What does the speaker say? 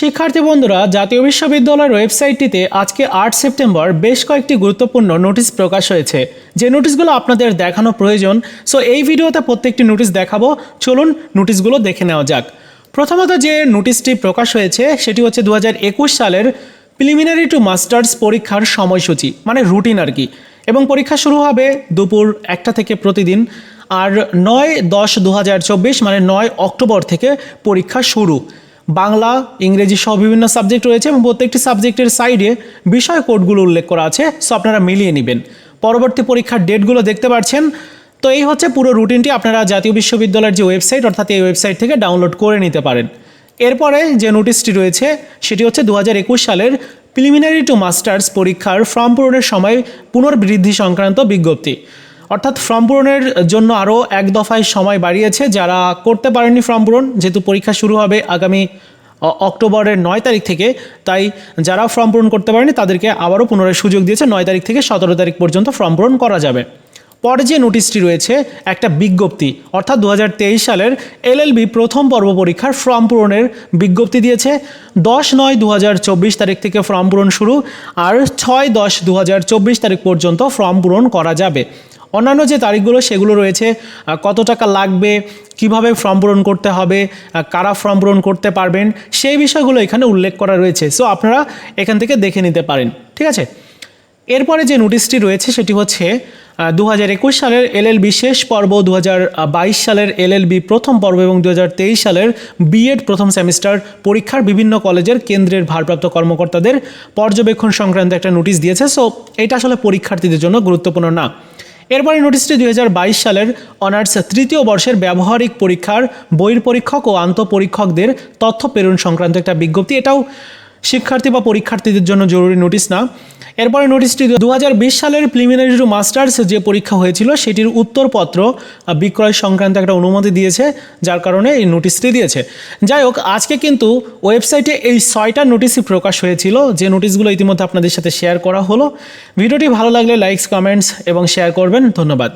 শিক্ষার্থী বন্ধুরা, জাতীয় বিশ্ববিদ্যালয়ের ওয়েবসাইটটিতে আজকে আট সেপ্টেম্বর বেশ কয়েকটি গুরুত্বপূর্ণ নোটিশ প্রকাশ হয়েছে। যে নোটিশগুলো আপনাদের দেখানো প্রয়োজন, সো এই ভিডিওতে প্রত্যেকটি নোটিশ দেখাবো। চলুন নোটিশগুলো দেখে নেওয়া যাক। প্রথমত যে নোটিশটি প্রকাশ হয়েছে, সেটি হচ্ছে দু হাজার একুশ সালের প্রিলিমিনারি টু মাস্টার্স পরীক্ষার সময়সূচি মানে রুটিন আর কি। এবং পরীক্ষা শুরু হবে দুপুর একটা থেকে প্রতিদিন, আর নয় দশ দু মানে নয় অক্টোবর থেকে পরীক্ষা শুরু। বাংলা, ইংরেজি সহ বিভিন্ন সাবজেক্ট রয়েছে এবং প্রত্যেকটি সাবজেক্টের সাইডে বিষয় কোডগুলো উল্লেখ করা আছে। সো আপনারা মিলিয়ে নেবেন। পরবর্তী পরীক্ষার ডেটগুলো দেখতে পাচ্ছেন তো এই হচ্ছে পুরো রুটিনটি আপনারা জাতীয় বিশ্ববিদ্যালয়ের যে ওয়েবসাইট অর্থাৎ এই ওয়েবসাইট থেকে ডাউনলোড করে নিতে পারেন। এরপরে যে নোটিশটি রয়েছে, সেটি হচ্ছে দু হাজার একুশ সালের প্রিলিমিনারি টু মাস্টার্স পরীক্ষার ফর্ম পূরণের সময় পুনর্বৃদ্ধি সংক্রান্ত বিজ্ঞপ্তি। অর্থাৎ ফর্ম পূরণের জন্য আরও এক দফায় সময় বাড়িয়েছে যারা করতে পারেননি ফর্ম পূরণ, যেহেতু পরীক্ষা শুরু হবে আগামী অক্টোবরের নয় তারিখ থেকে, তাই যারা ফর্ম পূরণ করতে পারেনি তাদেরকে আবারও পুনরায় সুযোগ দিয়েছে নয় তারিখ থেকে সতেরো তারিখ পর্যন্ত ফর্ম পূরণ করা যাবে। পরে যে নোটিশটি রয়েছে, একটা বিজ্ঞপ্তি, অর্থাৎ দু হাজার তেইশ সালের এলএলবি প্রথম পর্ব পরীক্ষার ফর্ম পূরণের বিজ্ঞপ্তি দিয়েছে। দশ নয় দু তারিখ থেকে ফর্ম পূরণ শুরু, আর ছয় দশ দু তারিখ পর্যন্ত ফর্ম পূরণ করা যাবে। অন্যান্য যে তারিখগুলো, সেগুলো রয়েছে কত টাকা লাগবে, কীভাবে ফর্ম পূরণ করতে হবে কারা ফর্ম পূরণ করতে পারবেন, সেই বিষয়গুলো এখানে উল্লেখ করা রয়েছে। সো আপনারা এখান থেকে দেখে নিতে পারেন, ঠিক আছে? এরপরে যে নোটিশটি রয়েছে, সেটি হচ্ছে দু হাজার একুশ সালের এলএলবি শেষ পর্ব দু বাইশ সালের এলএলবি প্রথম পর্ব এবং দু তেইশ সালের বিএড প্রথম সেমিস্টার পরীক্ষার বিভিন্ন কলেজের কেন্দ্রের ভারপ্রাপ্ত কর্মকর্তাদের পর্যবেক্ষণ সংক্রান্ত একটা নোটিশ দিয়েছে। সো এটা আসলে পরীক্ষার্থীদের জন্য গুরুত্বপূর্ণ না। এরপরে নোটিশটি দুই হাজার বাইশ সালের অনার্স তৃতীয় বর্ষের ব্যবহারিক পরীক্ষার বইয়ের পরীক্ষক ও আন্তঃপরীক্ষকদের তথ্য প্রেরণ সংক্রান্ত একটা বিজ্ঞপ্তি। এটাও শিক্ষার্থী বা পরীক্ষার্থীদের জন্য জরুরি নোটিশ না। এরপরে নোটিশটি দু হাজার বিশ সালের প্রিলিমিনারি টু মাস্টার্স যে পরীক্ষা হয়েছিল, সেটির উত্তরপত্র বিক্রয় সংক্রান্ত একটা অনুমতি দিয়েছে, যার কারণে এই নোটিশটি দিয়েছে। যাই হোক, আজকে কিন্তু ওয়েবসাইটে এই ছয়টা নোটিশই প্রকাশ হয়েছিল, যে নোটিশগুলো ইতিমধ্যে আপনাদের সাথে শেয়ার করা হলো। ভিডিওটি ভালো লাগলে লাইকস কমেন্টস এবং শেয়ার করবেন। ধন্যবাদ।